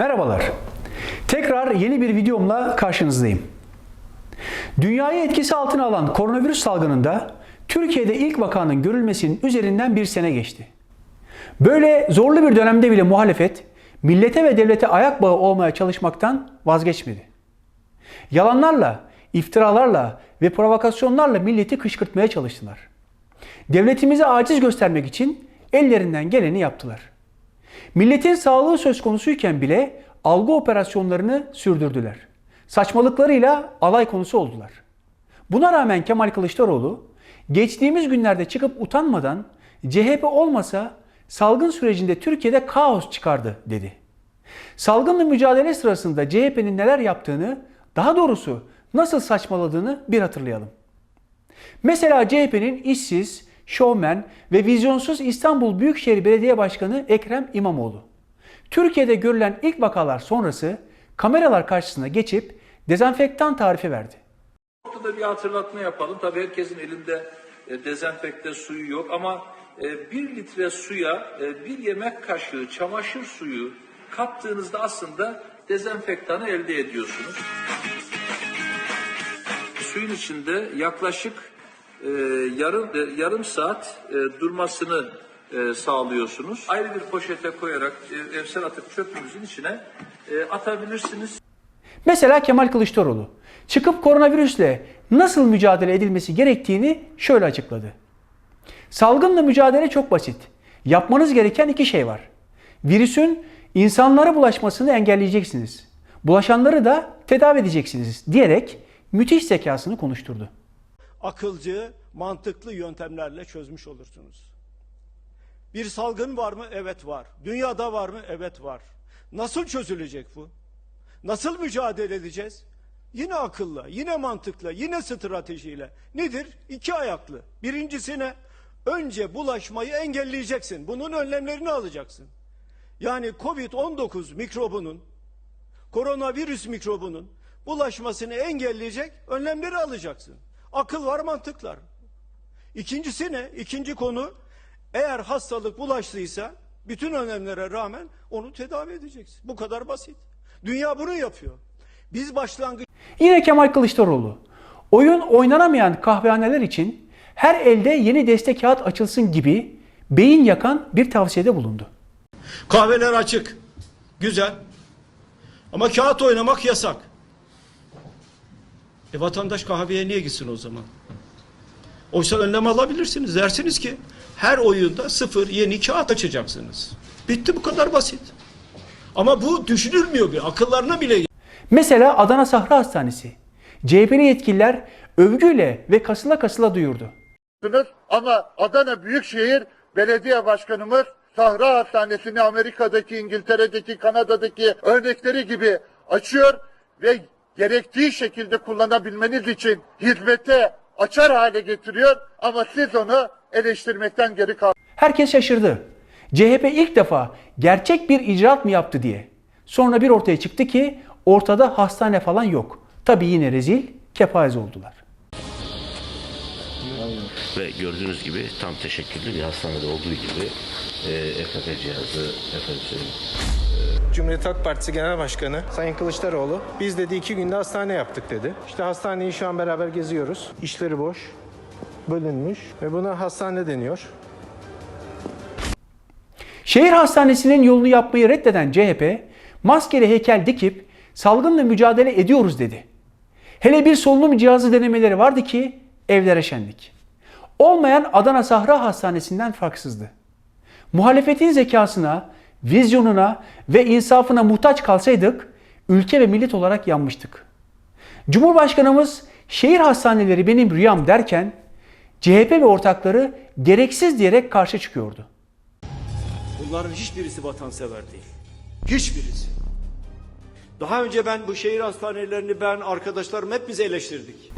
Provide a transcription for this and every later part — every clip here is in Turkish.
Merhabalar. Tekrar yeni bir videomla karşınızdayım. Dünyayı etkisi altına alan koronavirüs salgınında Türkiye'de ilk vakanın görülmesinin üzerinden bir sene geçti. Böyle zorlu bir dönemde bile muhalefet millete ve devlete ayak bağı olmaya çalışmaktan vazgeçmedi. Yalanlarla, iftiralarla ve provokasyonlarla milleti kışkırtmaya çalıştılar. Devletimize aciz göstermek için ellerinden geleni yaptılar. Milletin sağlığı söz konusuyken bile algı operasyonlarını sürdürdüler. Saçmalıklarıyla alay konusu oldular. Buna rağmen Kemal Kılıçdaroğlu geçtiğimiz günlerde çıkıp utanmadan CHP olmasa salgın sürecinde Türkiye'de kaos çıkardı dedi. Salgınla mücadele sırasında CHP'nin neler yaptığını, daha doğrusu nasıl saçmaladığını bir hatırlayalım. Mesela CHP'nin işsiz, şovmen ve vizyonsuz İstanbul Büyükşehir Belediye Başkanı Ekrem İmamoğlu. Türkiye'de görülen ilk vakalar sonrası kameralar karşısına geçip dezenfektan tarifi verdi. noktada bir hatırlatma yapalım. Tabii herkesin elinde e, dezenfekte suyu yok ama e, bir litre suya e, bir yemek kaşığı çamaşır suyu kattığınızda aslında dezenfektanı elde ediyorsunuz. Suyun içinde yaklaşık e, yarım e, yarım saat e, durmasını e, sağlıyorsunuz. Ayrı bir poşete koyarak e, evsel atık çöpünüzün içine e, atabilirsiniz. Mesela Kemal Kılıçdaroğlu çıkıp koronavirüsle nasıl mücadele edilmesi gerektiğini şöyle açıkladı. Salgınla mücadele çok basit. Yapmanız gereken iki şey var. Virüsün insanlara bulaşmasını engelleyeceksiniz. Bulaşanları da tedavi edeceksiniz diyerek müthiş zekasını konuşturdu. Akılcı, mantıklı yöntemlerle çözmüş olursunuz. Bir salgın var mı? Evet var. Dünyada var mı? Evet var. Nasıl çözülecek bu? Nasıl mücadele edeceğiz? Yine akılla, yine mantıkla, yine stratejiyle. Nedir? İki ayaklı. Birincisine önce bulaşmayı engelleyeceksin. Bunun önlemlerini alacaksın. Yani Covid-19 mikrobunun, koronavirüs mikrobunun bulaşmasını engelleyecek önlemleri alacaksın. Akıl var, mantık var. İkincisi ne? İkinci konu eğer hastalık bulaştıysa bütün önlemlere rağmen onu tedavi edeceksin. Bu kadar basit. Dünya bunu yapıyor. Biz başlangıç Yine Kemal Kılıçdaroğlu. Oyun oynanamayan kahvehaneler için her elde yeni destek kağıt açılsın gibi beyin yakan bir tavsiyede bulundu. Kahveler açık. Güzel. Ama kağıt oynamak yasak. E vatandaş kahveye niye gitsin o zaman? Oysa önlem alabilirsiniz. Dersiniz ki her oyunda sıfır yeni kağıt açacaksınız. Bitti bu kadar basit. Ama bu düşünülmüyor bir. Akıllarına bile Mesela Adana Sahra Hastanesi. CHP'li yetkililer övgüyle ve kasıla kasıla duyurdu. ama Adana Büyükşehir Belediye Başkanımız Sahra Hastanesi'ni Amerika'daki, İngiltere'deki, Kanada'daki örnekleri gibi açıyor ve gerektiği şekilde kullanabilmeniz için hizmete açar hale getiriyor ama siz onu eleştirmekten geri kal Herkes şaşırdı. CHP ilk defa gerçek bir icraat mı yaptı diye. Sonra bir ortaya çıktı ki ortada hastane falan yok. Tabii yine rezil, kepaze oldular. Ve gördüğünüz gibi tam teşekküllü bir hastanede olduğu gibi e, EKG cihazı efendim söyleyeyim, Cumhuriyet Halk Partisi Genel Başkanı Sayın Kılıçdaroğlu biz dedi iki günde hastane yaptık dedi. İşte hastaneyi şu an beraber geziyoruz. İşleri boş, bölünmüş ve buna hastane deniyor. Şehir hastanesinin yolunu yapmayı reddeden CHP, maskeli heykel dikip salgınla mücadele ediyoruz dedi. Hele bir solunum cihazı denemeleri vardı ki evlere şenlik. Olmayan Adana Sahra Hastanesi'nden farksızdı. Muhalefetin zekasına, vizyonuna ve insafına muhtaç kalsaydık ülke ve millet olarak yanmıştık. Cumhurbaşkanımız şehir hastaneleri benim rüyam derken CHP ve ortakları gereksiz diyerek karşı çıkıyordu. Bunların hiçbirisi vatansever değil. Hiçbirisi. Daha önce ben bu şehir hastanelerini ben arkadaşlarım hepimiz eleştirdik.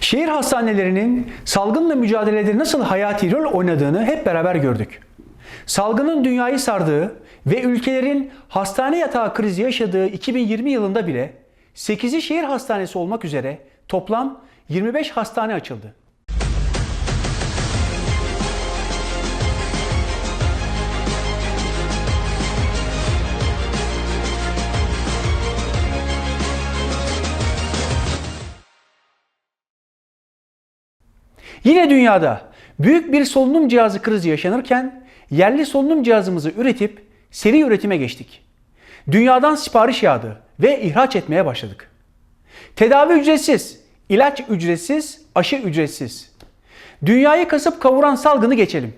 Şehir hastanelerinin salgınla mücadelede nasıl hayati rol oynadığını hep beraber gördük. Salgının dünyayı sardığı ve ülkelerin hastane yatağı krizi yaşadığı 2020 yılında bile 8'i şehir hastanesi olmak üzere toplam 25 hastane açıldı. Yine dünyada büyük bir solunum cihazı krizi yaşanırken yerli solunum cihazımızı üretip seri üretime geçtik. Dünyadan sipariş yağdı ve ihraç etmeye başladık. Tedavi ücretsiz, ilaç ücretsiz, aşı ücretsiz. Dünyayı kasıp kavuran salgını geçelim.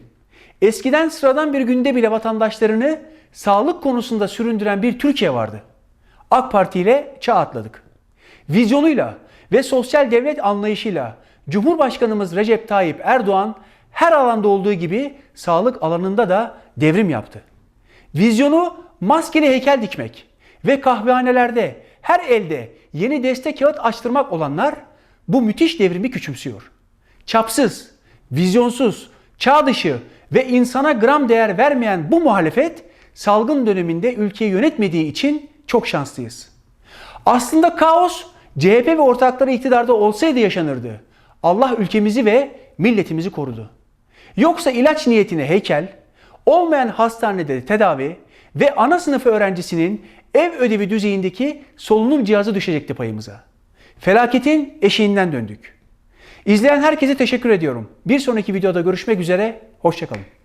Eskiden sıradan bir günde bile vatandaşlarını sağlık konusunda süründüren bir Türkiye vardı. AK Parti ile çağ atladık. Vizyonuyla ve sosyal devlet anlayışıyla Cumhurbaşkanımız Recep Tayyip Erdoğan her alanda olduğu gibi sağlık alanında da devrim yaptı. Vizyonu maskeli heykel dikmek ve kahvehanelerde her elde yeni destek kağıt açtırmak olanlar bu müthiş devrimi küçümsüyor. Çapsız, vizyonsuz, çağ dışı ve insana gram değer vermeyen bu muhalefet salgın döneminde ülkeyi yönetmediği için çok şanslıyız. Aslında kaos CHP ve ortakları iktidarda olsaydı yaşanırdı. Allah ülkemizi ve milletimizi korudu. Yoksa ilaç niyetine heykel, olmayan hastanede tedavi ve ana sınıfı öğrencisinin ev ödevi düzeyindeki solunum cihazı düşecekti payımıza. Felaketin eşiğinden döndük. İzleyen herkese teşekkür ediyorum. Bir sonraki videoda görüşmek üzere, hoşçakalın.